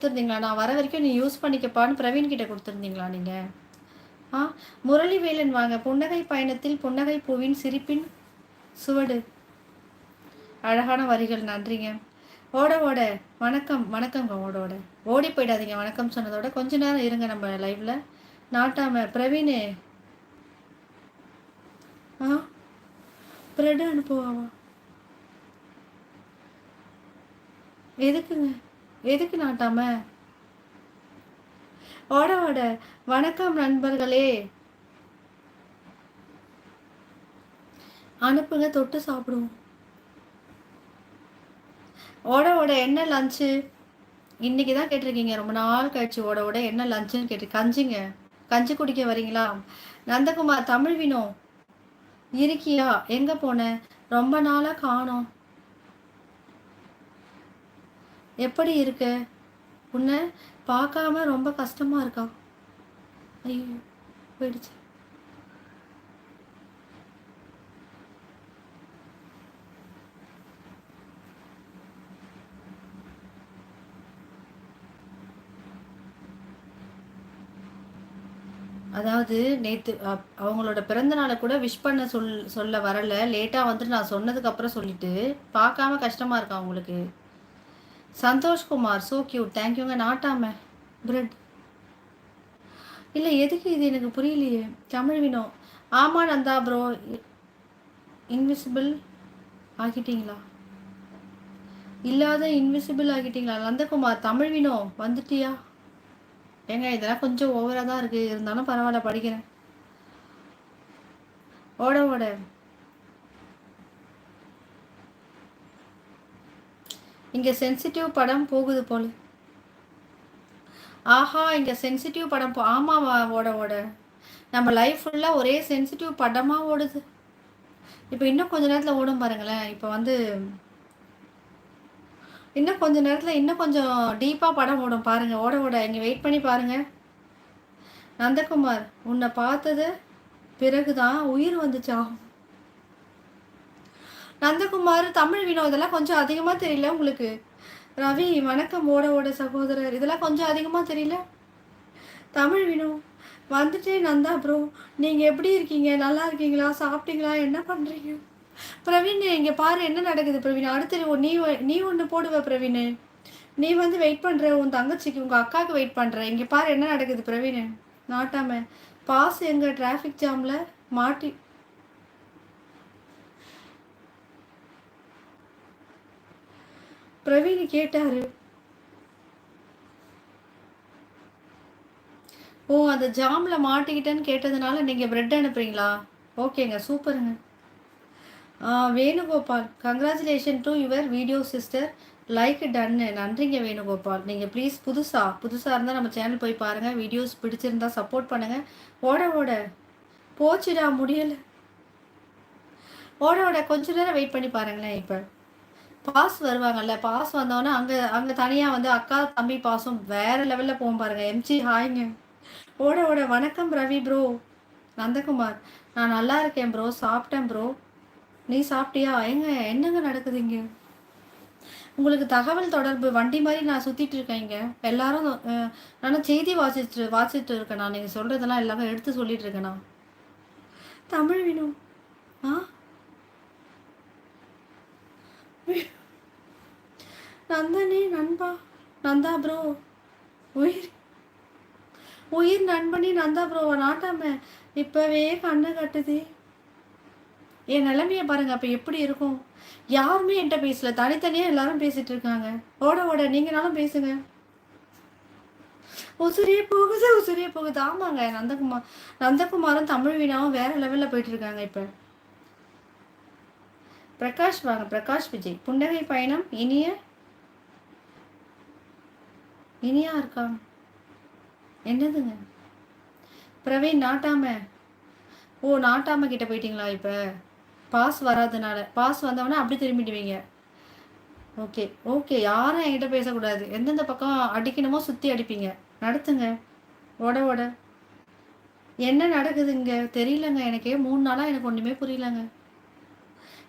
கொடுத்துருந்தீங்களா? நான் வர வரைக்கும் நீ யூஸ் பண்ணிக்கப்பான்னு பிரவீன் கிட்ட கொடுத்துருந்தீங்களா நீங்கள் ஆ முரளிவேலன் வாங்க. புன்னகை பயணத்தில் புன்னகை பூவின் சிரிப்பின் சுவடு. அழகான வரிகள் நன்றிங்க. ஓட ஓட. வணக்கம் வணக்கங்க ஓட ஓட. ஓடி போயிடாதீங்க. வணக்கம் சொன்னதோட கொஞ்ச நேரம் இருங்க நம்ம லைவ்ல நாட்டாம பிரவீனு. ஆ பிரெட் அனுப்புவாவா? எதுக்குங்க? எதுக்கு நாட்டாம? ஓட ஓட வணக்கம் நண்பர்களே. அனுப்புங்க தொட்டு சாப்பிடுவோம். ஓட ஓட என்ன லஞ்சு இன்னைக்கு தான் கேட்டிருக்கீங்க. ரொம்ப நாள் கழிச்சு ஓட ஓட என்ன லஞ்சுன்னு கேட்டு கஞ்சிங்க. கஞ்சி குடிக்க வரீங்களா? நந்தகுமார் தமிழ் வினோ. இருக்கியா? எங்க போன? ரொம்ப நாளா காணோம். எப்படி இருக்க? உன்னை பார்க்காம ரொம்ப கஷ்டமாக இருக்கா? ஐயோ போயிடுச்சு. அதாவது நேற்று அவங்களோட பிறந்த நாளை கூட விஷ் பண்ண சொல் சொல்ல வரல. லேட்டாக வந்துட்டு நான் சொன்னதுக்கப்புறம் சொல்லிட்டு பார்க்காம கஷ்டமாக இருக்கா அவங்களுக்கு சந்தோஷ்குமார் ஸோ கியூட் தேங்க்யூங்க நாட்டாம பிரெட் இல்லை எதுக்கு இது எனக்கு புரியலையே. தமிழ் வினோ. ஆமா நந்தா ப்ரோ இன்விசிபிள் ஆகிட்டீங்களா? இல்லாத இன்விசிபிள் ஆகிட்டீங்களா? நந்தகுமார் தமிழ் வினோ வந்துட்டியா? ஏங்க இதெல்லாம் கொஞ்சம் ஓவராக தான் இருக்குது இருந்தாலும் பரவாயில்ல படிக்கிறேன். ஓட ஓட. இங்கே சென்சிட்டிவ் படம் போகுது போல. ஆஹா இங்கே சென்சிட்டிவ் படம் போ ஆமாவா ஓட ஓட. நம்ம லைஃப் ஃபுல்லாக ஒரே சென்சிட்டிவ் படமாக ஓடுது. இப்போ இன்னும் கொஞ்ச நேரத்தில் ஓடும் பாருங்களேன். இப்போ வந்து இன்னும் கொஞ்ச நேரத்தில் இன்னும் கொஞ்சம் டீப்பாக படம் ஓடும் பாருங்கள் ஓட ஓட இங்கே வெயிட் பண்ணி பாருங்கள் நந்தகுமார் உன்னை பார்த்தது பிறகுதான் உயிர் வந்துச்சாகும். நந்தகுமார் தமிழ் வினோதெல்லாம் கொஞ்சம் அதிகமாக தெரியல உங்களுக்கு? ரவி வணக்கம் ஓட ஓட சகோதரர் இதெல்லாம் கொஞ்சம் அதிகமாக தெரியல? தமிழ் வினோ வந்துட்டே நந்தா ப்ரோ நீங்கள் எப்படி இருக்கீங்க? நல்லா இருக்கீங்களா? சாப்பிட்டீங்களா? என்ன பண்ணுறீங்க பிரவீன் இங்கே பாரு என்ன நடக்குது பிரவீன்? அடுத்து நீ நீ ஒன்று போடுவ பிரவீன். நீ வந்து வெயிட் பண்ணுற உன் தங்கச்சிக்கு உங்கள் அக்காவுக்கு வெயிட் பண்ணுற இங்கே பாரு என்ன நடக்குது பிரவீன்? நாட்டாம பாஸ் எங்கள் டிராஃபிக் ஜாமில் மாட்டி பிரவீன் கேட்டாரு. ஓ அந்த ஜாமில் மாட்டிக்கிட்டேன்னு கேட்டதுனால நீங்கள் பிரெட் அனுப்புறீங்களா? ஓகேங்க சூப்பருங்க. Venugopal congratulation to your video sister like டன்னு நன்றிங்க வேணுகோபால். நீங்கள் ப்ளீஸ் புதுசாக புதுசாக இருந்தால் நம்ம சேனல் போய் பாருங்கள் வீடியோஸ் பிடிச்சிருந்தா சப்போர்ட் பண்ணுங்கள் ஓட ஓட. போச்சுடா முடியலை. ஓட ஓட. கொஞ்ச நேரம் வெயிட் பண்ணி பாருங்களேன் இப்போ. பாஸ் வருவாங்கல்ல பாஸ் வந்தோன்னே அங்கே அங்கே தனியாக வந்து அக்கா தம்பி பாசம் வேறு லெவலில் போகும் பாருங்க. எம்ஜி ஹாய்ங்க ஓட ஓட வணக்கம் ரவி ப்ரோ நந்தகுமார் நான் நல்லா இருக்கேன் ப்ரோ சாப்பிட்டேன் ப்ரோ நீ சாப்பிட்டியா? எங்க என்னங்க நடக்குதுங்க உங்களுக்கு தகவல் தொடர்பு வண்டி மாதிரி நான் சுத்திட்டு இருக்கேன் இங்க. எல்லாரும் நான் செய்தி வாசிச்சுட்டு வாசிட்டு இருக்கேன் நான். நீங்க சொல்றதெல்லாம் எல்லாமே எடுத்து சொல்லிட்டு இருக்கேனா தமிழ் வேணும் ஆ? நந்தனே நண்பா. நந்தா ப்ரோ உயிர். உயிர் நண்பனே நந்தா ப்ரோவை நாட்டாம இப்போவே கண்ணை கட்டுது. என் நிலைமையை பாருங்க. அப்போ எப்படி இருக்கும்? யாருமே என்கிட்ட பேசல. தனித்தனியாக எல்லாரும் பேசிட்டு இருக்காங்க. ஓட ஓட. நீங்களாலும் பேசுங்க. உசுரியே போகுது உசுரியே போகுது. ஆமாங்க. நந்தகுமார் நந்தகுமாரும் தமிழ் வீணாவும் வேற லெவலில் போயிட்டு இருக்காங்க இப்போ. பிரகாஷ் வாங்க. பிரகாஷ் விஜய். புன்னகை பயணம் இனிய இனியா இருக்காங்க என்னதுங்க? பிரவீன் நாட்டாம. ஓ நாட்டாம கிட்ட போயிட்டீங்களா இப்போ? பாஸ் வராதனால. பாஸ் வந்தவொடனே அப்படி திரும்பிடுவீங்க. Okay okay. யாரும் என்கிட்ட பேசக்கூடாது. எந்தெந்த பக்கம் அடிக்கணுமோ சுற்றி அடிப்பீங்க. நடத்துங்க. ஓட ஓட. என்ன நடக்குதுங்க? தெரியலங்க. எனக்கே மூணு நாளாக எனக்கு ஒன்றுமே புரியலங்க.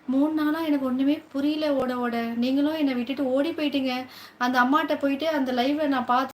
மூணு நாளாக எனக்கு ஒன்றுமே புரியல ஓட ஓட. நீங்களும் என்னை விட்டுட்டு ஓடி போயிட்டீங்க. அந்த அம்மாட்ட போயிட்டு அந்த லைவை நான் பார்த்து